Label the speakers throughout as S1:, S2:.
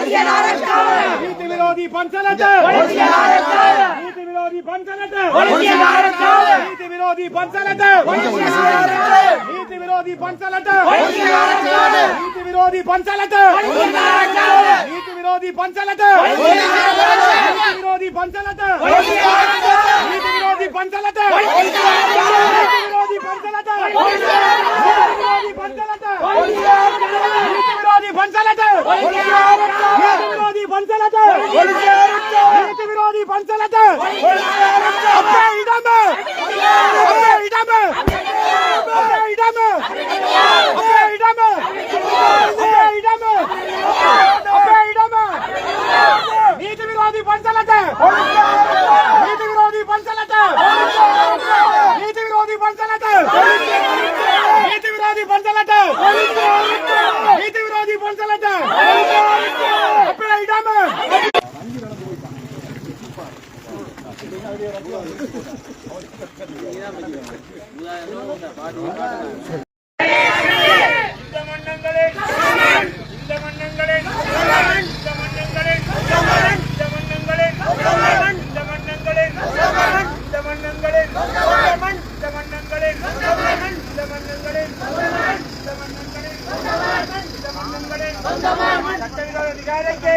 S1: ನೀತಿ ವಿರೋಧಿ ಪಂಚನಟೆ ನೀತಿ ವಿರೋಧಿ ಪಂಚನಟೆ ನೀತಿ ವಿರೋಧಿ ಪಂಚನಟೆ ನೀತಿ ವಿರೋಧಿ ಪಂಚನಟೆ ನೀತಿ ವಿರೋಧಿ ಪಂಚನಟೆ ನೀತಿ ವಿರೋಧಿ ಪಂಚನಟೆ ನೀತಿ ವಿರೋಧಿ ಪಂಚನಟೆ ನೀತಿ ವಿರೋಧಿ ಪಂಚನಟೆ ನೀತಿ ವಿರೋಧಿ ಪಂಚನಟೆ ನೀತಿ ವಿರೋಧಿ ಪಂಚನಟೆ ನೀತಿ ವಿರೋಧಿ ಪಂಚನಟೆ 我也 சட்டவிரோத அதிகாரிக்கு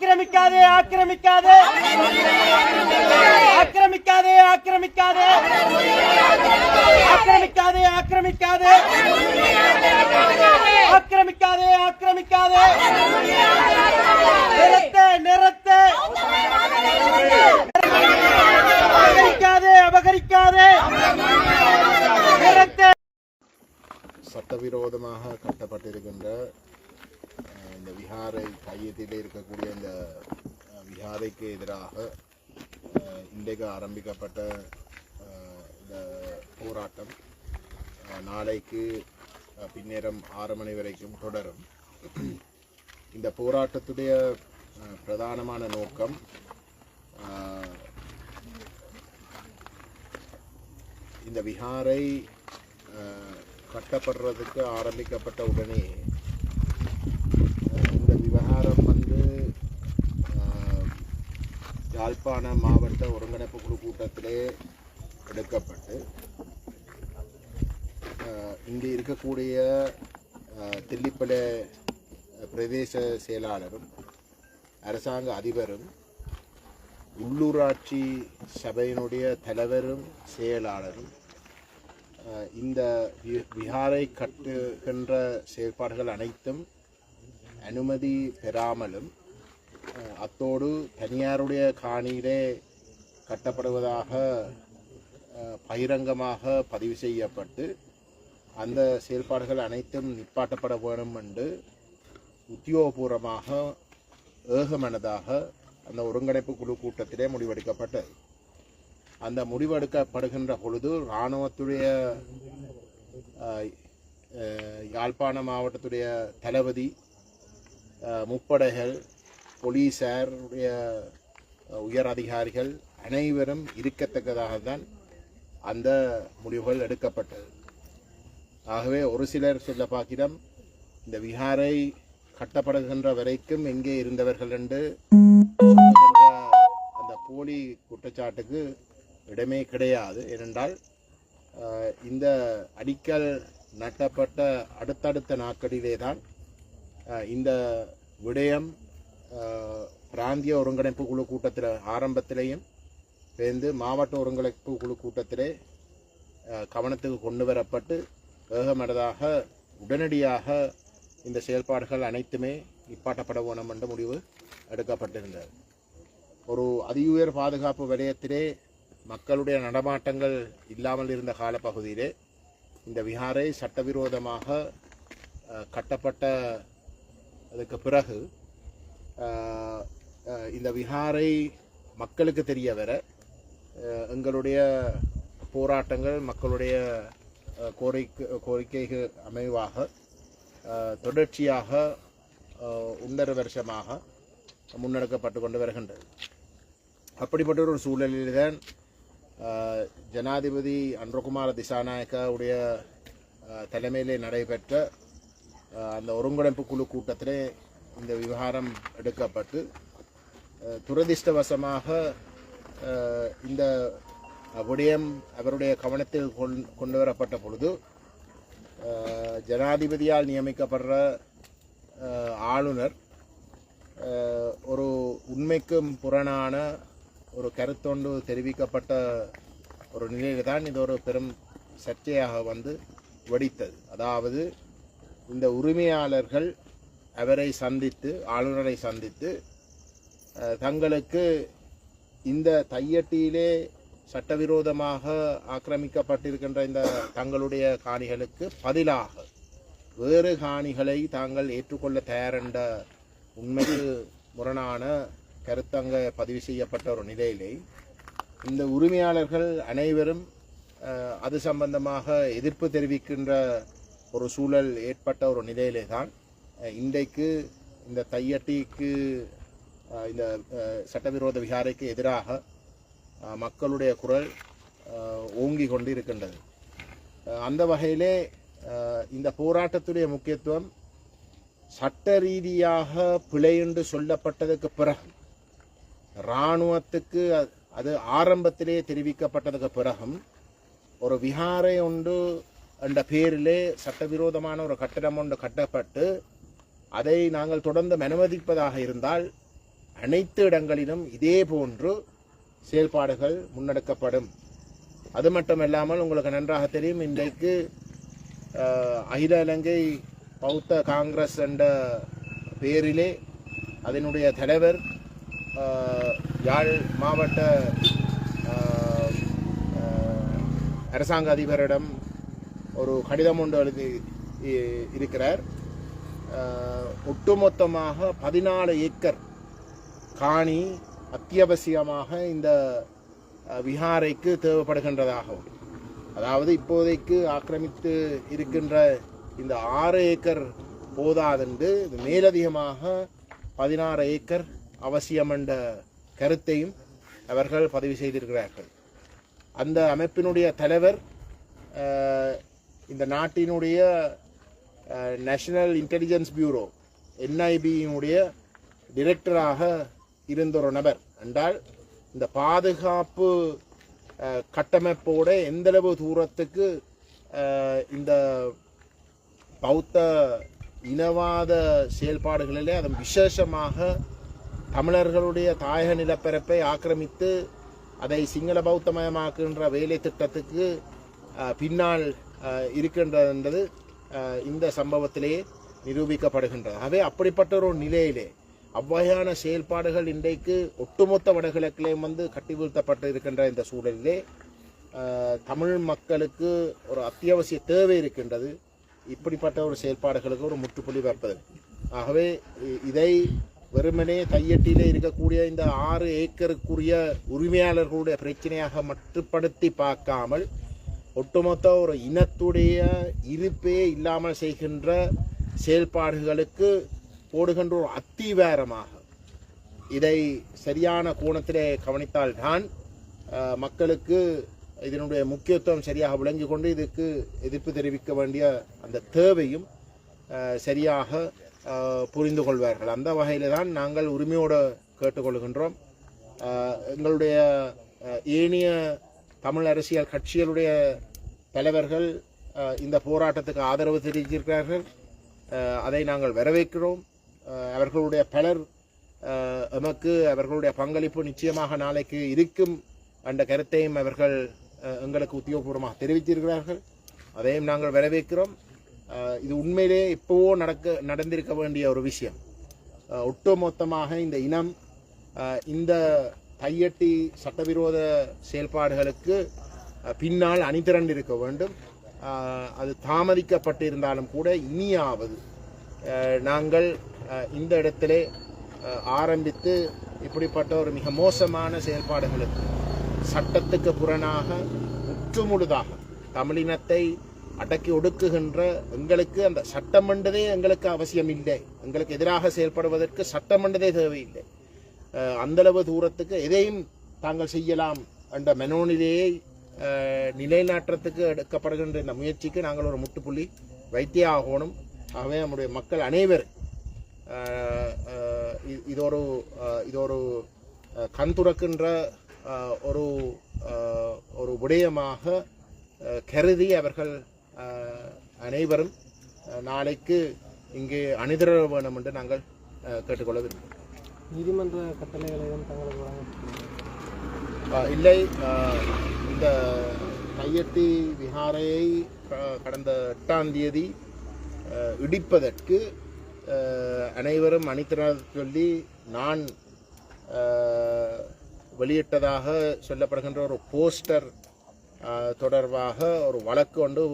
S1: ஆக்கிரமிக்காதே ஆக்கிரமிக்காதே. ஆக்கிரமிக்காதே ஆக்கிரமிக்காதே. ஆக்கிரமிக்காதே ஆக்கிரமிக்காதே. ஆக்கிரமிக்காதே ஆக்கிரமிக்காதே. நிறுத்த நிறுத்த. அபகரிக்காதே அபகரிக்காதே. நிறுத்த.
S2: சட்டவிரோதமாக கட்டப்பட்டிருக்கின்ற இந்த விஹாரை கையத்தில் இருக்கக்கூடிய இந்த விஹாரைக்கு எதிராக இன்றைக்கு ஆரம்பிக்கப்பட்ட இந்த போராட்டம் நாளைக்கு பின்னேரம் ஆறு மணி வரைக்கும் தொடரும். இந்த போராட்டத்துடைய பிரதானமான நோக்கம் இந்த விஹாரை கட்டப்படுறதுக்கு ஆரம்பிக்கப்பட்ட உடனே அஹ், இந்த விவகாரம் வந்து அஹ், யாழ்ப்பாண மாவட்ட ஒருங்கிணைப்பு குழு கூட்டத்திலே எடுக்கப்பட்டு இங்கே இருக்கக்கூடிய அஹ், தில்லிப்பளை பிரதேச செயலாளரும் அரசாங்க அதிபரும் உள்ளூராட்சி சபையினுடைய தலைவரும் செயலாளரும் இந்த வி- விஹாரை கட்டுகின்ற செயற்பாடுகள் அனைத்தும் அனுமதி பெறாமலும் அத்தோடு தனியாருடைய காணியிலே கட்டப்படுவதாக பகிரங்கமாக பதிவு செய்யப்பட்டு அந்த செயல்பாடுகள் அனைத்தும் நிப்பாட்டப்பட வேண்டும் என்று உத்தியோகபூர்வமாக ஏகமனதாக அந்த ஒருங்கிணைப்பு குழு கூட்டத்திலே முடிவெடுக்கப்பட்டது. அந்த முடிவெடுக்கப்படுகின்ற பொழுது இராணுவத்துடைய யாழ்ப்பாண மாவட்டத்துடைய தளபதி முப்படைகள் போலீஸாருடைய உயர் அதிகாரிகள் அனைவரும் இருக்கத்தக்கதாக தான் அந்த முடிவுகள் எடுக்கப்பட்டது. ஆகவே ஒரு சிலர் சொல்ல பார்க்கிறோம் இந்த விஹாரை கட்டப்படுகின்ற வரைக்கும் எங்கே இருந்தவர்கள் என்று அந்த போலி குற்றச்சாட்டுக்கு இடமே கிடையாது. ஏனென்றால் இந்த அடிக்கல் நட்டப்பட்ட அடுத்தடுத்த நாட்களிலே தான் இந்த விடயம் பிராந்திய ஒருங்கிணைப்பு குழு கூட்டத்தில் ஆரம்பத்திலேயும் சேர்ந்து மாவட்ட ஒருங்கிணைப்பு குழு கூட்டத்திலே கவனத்துக்கு கொண்டு வரப்பட்டு வேகமனதாக உடனடியாக இந்த செயல்பாடுகள் அனைத்துமே நிப்பாட்டப்பட வேணும் என்ற முடிவு எடுக்கப்பட்டிருந்தது. ஒரு அதியுயர் பாதுகாப்பு வலயத்திலே மக்களுடைய நடமாட்டங்கள் இல்லாமல் இருந்த காலப்பகுதியிலே இந்த விஹாரை சட்டவிரோதமாக கட்டப்பட்ட அதுக்கு பிறகு இந்த விஹாரை மக்களுக்கு தெரிய வர எங்களுடைய போராட்டங்கள் மக்களுடைய கோரிக்கை கோரிக்கைகள் அமைவாக தொடர்ச்சியாக ஒன்றரை வருஷமாக முன்னெடுக்கப்பட்டு கொண்டு வருகின்றது. அப்படிப்பட்ட ஒரு சூழலில்தான் ஜனாதிபதி அன்றகுமார திசாநாயக்காவுடைய தலைமையிலே நடைபெற்ற அந்த ஒருங்கிணைப்பு குழு கூட்டத்திலே இந்த விவகாரம் எடுக்கப்பட்டு துரதிர்ஷ்டவசமாக இந்த விடயம் அவருடைய கவனத்தில் கொண்- கொண்டு வரப்பட்ட பொழுது ஜனாதிபதியால் நியமிக்கப்படுற ஆளுநர் ஒரு உண்மைக்கும் புறனான ஒரு கருத்தொண்டு தெரிவிக்கப்பட்ட ஒரு நிலையில் தான் இது ஒரு பெரும் சர்ச்சையாக வந்து வெடித்தது. அதாவது இந்த உரிமையாளர்கள் அவரை சந்தித்து ஆளுநரை சந்தித்து தங்களுக்கு இந்த தையட்டியிலே சட்டவிரோதமாக ஆக்கிரமிக்கப்பட்டிருக்கின்ற இந்த தங்களுடைய காணிகளுக்கு பதிலாக வேறு காணிகளை தாங்கள் ஏற்றுக்கொள்ள தயாரென்ற உண்மைக்கு முரணான கருத்தங்க பதிவு செய்யப்பட்ட ஒரு நிலையிலே இந்த உரிமையாளர்கள் அனைவரும் அது சம்பந்தமாக எதிர்ப்பு தெரிவிக்கின்ற ஒரு சூழல் ஏற்பட்ட ஒரு நிலையிலே தான் இன்றைக்கு இந்த தையட்டிக்கு இந்த சட்டவிரோத விகாரைக்கு எதிராக மக்களுடைய குரல் ஓங்கி கொண்டு இருக்கின்றது அந்த வகையிலே இந்த போராட்டத்துடைய முக்கியத்துவம் சட்ட ரீதியாக பிழை என்று சொல்லப்பட்டதுக்கு பிறகு இராணுவத்துக்கு அது ஆரம்பத்திலே தெரிவிக்கப்பட்டதுக்கு பிறகும் ஒரு விஹாரை ஒன்று என்ற பேரிலே சட்டவிரோதமான ஒரு கட்டடம் ஒன்று கட்டப்பட்டு அதை நாங்கள் தொடர்ந்து அனுமதிப்பதாக இருந்தால் அனைத்து இடங்களிலும் இதே போன்று செயல்பாடுகள் முன்னெடுக்கப்படும். அது மட்டுமல்லாமல் உங்களுக்கு நன்றாக தெரியும் இன்றைக்கு அகில இலங்கை பௌத்த காங்கிரஸ் என்ற பேரிலே அதனுடைய தலைவர் யாழ் மாவட்ட அரசாங்க அதிபரிடம் ஒரு கடிதம் ஒன்று எழுதி இ- இருக்கிறார். ஒட்டுமொத்தமாக பதினாலு ஏக்கர் காணி அத்தியாவசியமாக இந்த விஹாரைக்கு தேவைப்படுகின்றதாகவும் அதாவது இப்போதைக்கு ஆக்கிரமித்து இருக்கின்ற இந்த ஆறு ஏக்கர் போதாதென்று இது மேலதிகமாக பதினாறு ஏக்கர் அவசியம் என்ற கருத்தையும் அவர்கள் பதிவு செய்திருக்கிறார்கள். அந்த அமைப்பினுடைய தலைவர் இந்த நாட்டினுடைய நேஷனல் இன்டெலிஜென்ஸ் பியூரோ என்ஐபியினுடைய டிரெக்டராக இருந்த ஒரு நபர். என்றால் இந்த பாதுகாப்பு கட்டமைப்போட எந்தளவு தூரத்துக்கு இந்த பௌத்த இனவாத செயல்பாடுகளிலே அதன் விசேஷமாக தமிழர்களுடைய தாயக நிலப்பரப்பை ஆக்கிரமித்து அதை சிங்கள பௌத்தமயமாக்குகின்ற வேலை திட்டத்துக்கு பின்னால் இருக்கின்றது இந்த சம்பவத்திலேயே நிரூபிக்கப்படுகின்றது. ஆகவே அப்படிப்பட்ட ஒரு நிலையிலே அவ்வகையான செயல்பாடுகள் இன்றைக்கு ஒட்டுமொத்த வடகிழக்கிலேயும் வந்து கட்டி வீழ்த்தப்பட்டு இருக்கின்ற இந்த சூழலிலே தமிழ் மக்களுக்கு ஒரு அத்தியாவசிய தேவை இருக்கின்றது இப்படிப்பட்ட ஒரு செயல்பாடுகளுக்கு ஒரு முற்றுப்புள்ளி வைப்பது ஆகவே இதை வெறுமனே கையெட்டிலே இருக்கக்கூடிய இந்த ஆறு ஏக்கருக்குரிய உரிமையாளர்களுடைய பிரச்சனையாக மட்டுப்படுத்தி பார்க்காமல் ஒட்டுமொத்த ஒரு இனத்துடைய இருப்பே இல்லாமல் செய்கின்ற செயல்பாடுகளுக்கு போடுகின்ற ஒரு அத்திவாரமாக இதை சரியான கோணத்திலே கவனித்தால்தான் மக்களுக்கு இதனுடைய முக்கியத்துவம் சரியாக விளங்கி கொண்டு இதுக்கு எதிர்ப்பு தெரிவிக்க வேண்டிய அந்த தேவையும் சரியாக புரிந்து கொள்வார்கள். அந்த வகையில் தான் நாங்கள் உரிமையோடு கேட்டுக்கொள்கின்றோம். எங்களுடைய ஏனைய தமிழ் அரசியல் கட்சிகளுடைய தலைவர்கள் இந்த போராட்டத்துக்கு ஆதரவு தெரிவித்திருக்கிறார்கள். அதை நாங்கள் வரவேற்கிறோம். அவர்களுடைய பலர் எமக்கு அவர்களுடைய பங்களிப்பு நிச்சயமாக நாளைக்கு இருக்கும் என்ற கருத்தையும் அவர்கள் எங்களுக்கு உத்தியோகபூர்வமாக தெரிவித்திருக்கிறார்கள். அதையும் நாங்கள் வரவேற்கிறோம். இது உண்மையிலே இப்போவோ நடக்க நடந்திருக்க வேண்டிய ஒரு விஷயம். ஒட்டுமொத்தமாக இந்த இனம் இந்த கையட்டி சட்டவிரோத செயல்பாடுகளுக்கு பின்னால் பின்னால் அணிதிரண்டிருக்க வேண்டும். அது தாமதிக்கப்பட்டிருந்தாலும் கூட இனியாவது நாங்கள் இந்த இடத்திலே ஆரம்பித்து இப்படிப்பட்ட ஒரு மிக மோசமான செயல்பாடுகளுக்கு சட்டத்துக்கு புறனாக முற்றுமுழுதாக தமிழினத்தை அடக்கி ஒடுக்குகின்ற எங்களுக்கு அந்த சட்டம் என்றதே எங்களுக்கு அவசியம் இல்லை எங்களுக்கு எதிராக செயல்படுவதற்கு சட்டம் என்றதே தேவையில்லை. அந்தளவு தூரத்துக்கு எதையும் தாங்கள் செய்யலாம் என்ற மனோநிலையை அஹ், எடுக்கப்படுகின்ற இந்த முயற்சிக்கு நாங்கள் ஒரு முட்டுப்புள்ளி வைத்தே ஆகணும் ஆகவே நம்முடைய மக்கள் அனைவர் இது- ஒரு இது ஒரு கண் துறக்கின்ற ஒரு ஒரு விடயமாக கருதி அவர்கள் அனைவரும் நாளைக்கு இங்கே அணிதிர வேணும் என்று நாங்கள் கேட்டுக்கொள்ள விரும்புகிறோம்.
S3: நீதிமன்ற கட்டளைகளை தங்களுக்கு வழங்க
S2: இல்லை இந்த கையட்டி விஹாரையை க- கடந்த எட்டாம் தேதி இடிப்பதற்கு அனைவரும் அணித்திர சொல்லி நான் வெளியிட்டதாக சொல்லப்படுகின்ற ஒரு போஸ்டர் தொடர்பாக ஒரு வழக்கு ஒன்று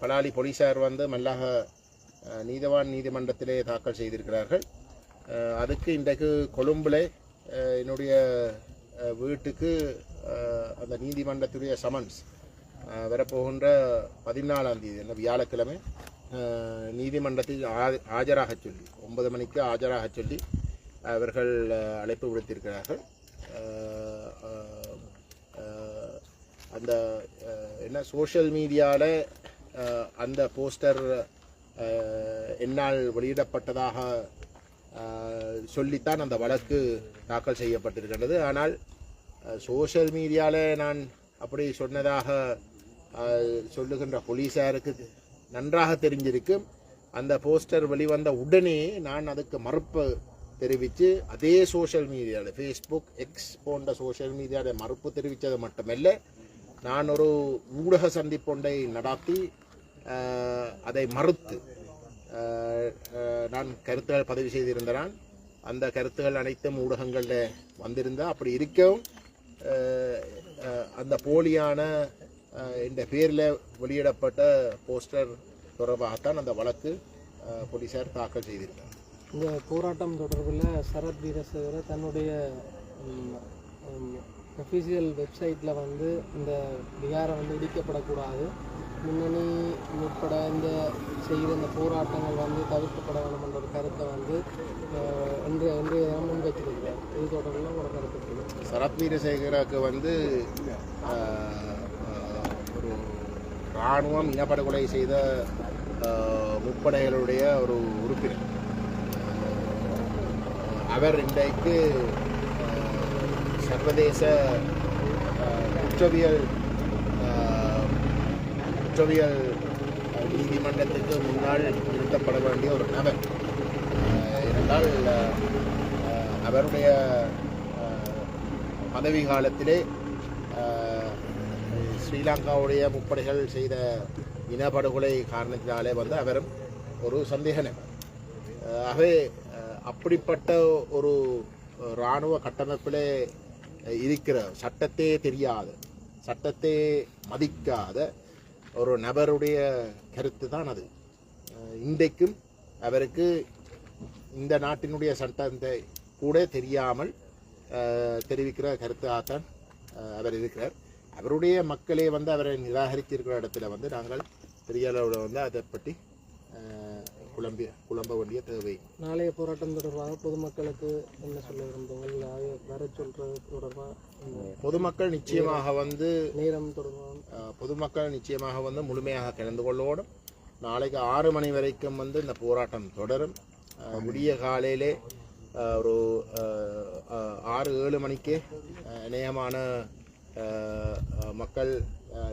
S2: பலாலி போலீஸார் வந்து மல்லாக நீதவான் நீதிமன்றத்திலே தாக்கல் செய்திருக்கிறார்கள். அதுக்கு இன்றைக்கு கொழும்பில் என்னுடைய வீட்டுக்கு அந்த நீதிமன்றத்துடைய சமன்ஸ் வரப்போகின்ற பதினாலாம் தேதி என்ன வியாழக்கிழமை நீதிமன்றத்தில் ஆஜராக சொல்லி ஒன்பது மணிக்கு ஆஜராக சொல்லி அவர்கள் அழைப்பு விடுத்திருக்கிறார்கள். அந்த என்ன சோஷியல் மீடியாவில் அந்த போஸ்டர் என்னால் வெளியிடப்பட்டதாக சொல்லித்தான் அந்த வழக்கு தாக்கல் செய்யப்பட்டிருக்கின்றது. ஆனால் சோஷியல் மீடியாவில் நான் அப்படி சொன்னதாக சொல்லுகின்ற போலீஸாருக்கு நன்றாக தெரிஞ்சிருக்கும் அந்த போஸ்டர் வெளிவந்த உடனே நான் அதுக்கு மறுப்பு தெரிவித்து அதே சோஷியல் மீடியாவில் ஃபேஸ்புக் எக்ஸ் போன்ற சோஷியல் மீடியாவில் மறுப்பு தெரிவித்தது மட்டுமல்ல நான் ஒரு ஊடக சந்திப்பொன்றை நடாத்தி அதை மறுத்து நான் கருத்துகள் பதிவு செய்திருந்தேன் அந்த கருத்துகள் அனைத்தும் ஊடகங்களில் வந்திருந்தா அப்படி இருக்கவும் அந்த போலியான இந்த பேரில் வெளியிடப்பட்ட போஸ்டர் தொடர்பாகத்தான் அந்த வழக்கு போலீஸார் போலீசார் தாக்கல் செய்திருந்தார்.
S3: இந்த போராட்டம் தொடர்பில் சரத் வீரசேகர தன்னுடைய அஃபீஷியல் வெப்சைட்டில் வந்து இந்த விகாரம் வந்து இடிக்கப்படக்கூடாது. முன்னணி உட்பட இந்த செய்த இந்த போராட்டங்கள் வந்து தவிர்க்கப்பட வேண்டும் என்ற ஒரு கருத்தை வந்து இன்றைய இன்றைய தினம் முன்வைத்திருக்கிறார். இது தொடர்பில் ஒரு கருத்து
S2: சரத் வீரசேகருக்கு வந்து ஒரு இராணுவம் இனப்படுகொலை செய்த முப்படைகளுடைய ஒரு உறுப்பினர். அவர் இன்றைக்கு சர்வதேச குற்றவியல் குற்றவியல் நீதிமன்றத்துக்கு முன்னால் நிறுத்தப்பட வேண்டிய ஒரு நபர் ஆஹ், இருந்தால் அவருடைய பதவி காலத்திலே ஸ்ரீலங்காவுடைய முப்படைகள் செய்த இனப்படுகொலை காரணத்தினாலே வந்து அவரும் ஒரு சந்தேக நபர் ஆகவே அப்படிப்பட்ட ஒரு இராணுவ கட்டமைப்பிலே இருக்கிற சட்டத்தே தெரியாத சட்டத்தை மதிக்காத ஒரு நபருடைய கருத்து தான் அது இன்றைக்கும் அவருக்கு இந்த நாட்டினுடைய சட்டத்தை கூட தெரியாமல் தெரிவிக்கிற கருத்தாகத்தான் அவர் இருக்கிறார். அவருடைய மக்களே வந்து அவரை நிராகரித்திருக்கிற இடத்துல வந்து நாங்கள் பெரிய அளவில் வந்து அதை பற்றி ஆஹ், குழம்பி வேண்டிய தேவை.
S3: நாளைய போராட்டம் தொடர்பாக பொதுமக்களுக்கு என்ன சொல்ல விரும்புங்கள்? வர சொல்றது தொடர்பாக
S2: பொதுமக்கள் நிச்சயமாக வந்து
S3: நேரம் தொடர்பாக
S2: பொதுமக்கள் நிச்சயமாக வந்து முழுமையாக கலந்து கொள்ளோடும். நாளைக்கு ஆறு மணி வரைக்கும் வந்து இந்த போராட்டம் தொடரும். விடிய காலையிலே ஒரு ஆறு ஏழு மணிக்கு ஆஹ், மக்கள்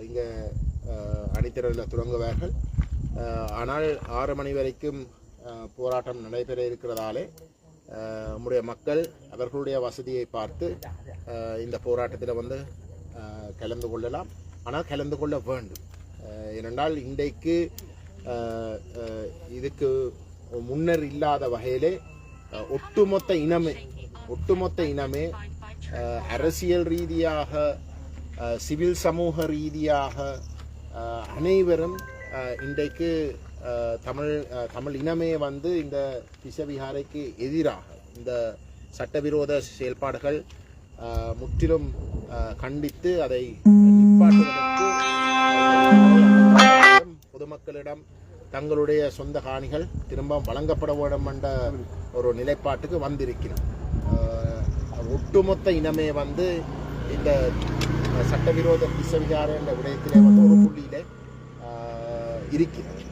S2: இங்கே அணித்திரலில் தொடங்குவார்கள் ஆனால் ஆறு மணி வரைக்கும் போராட்டம் நடைபெற இருக்கிறதாலே நம்முடைய மக்கள் அவர்களுடைய வசதியை பார்த்து இந்த போராட்டத்தில் வந்து கலந்து கொள்ளலாம். ஆனால் கலந்து கொள்ள வேண்டும். ஏனென்றால் இன்றைக்கு இதுக்கு முன்னர் இல்லாத வகையிலே ஒட்டுமொத்த இனமே ஒட்டுமொத்த இனமே அரசியல் ரீதியாக சிவில் சமூக ரீதியாக அனைவரும் இன்றைக்கு தமிழ் தமிழ் இனமே வந்து இந்த திசவிகாரைக்கு எதிராக இந்த சட்டவிரோத செயல்பாடுகள் முற்றிலும் கண்டித்து அதை நிப்பாட்டுவதற்கு பொதுமக்களிடம் தங்களுடைய சொந்த காணிகள் திரும்ப வழங்கப்பட வேண்டும் என்ற ஒரு நிலைப்பாட்டுக்கு வந்திருக்கிறோம். ஒட்டுமொத்த இனமே வந்து இந்த சட்டவிரோத திசவிகார என்ற விடயத்திலே வந்து ஒரு புள்ளியிலே இருக்கிறது.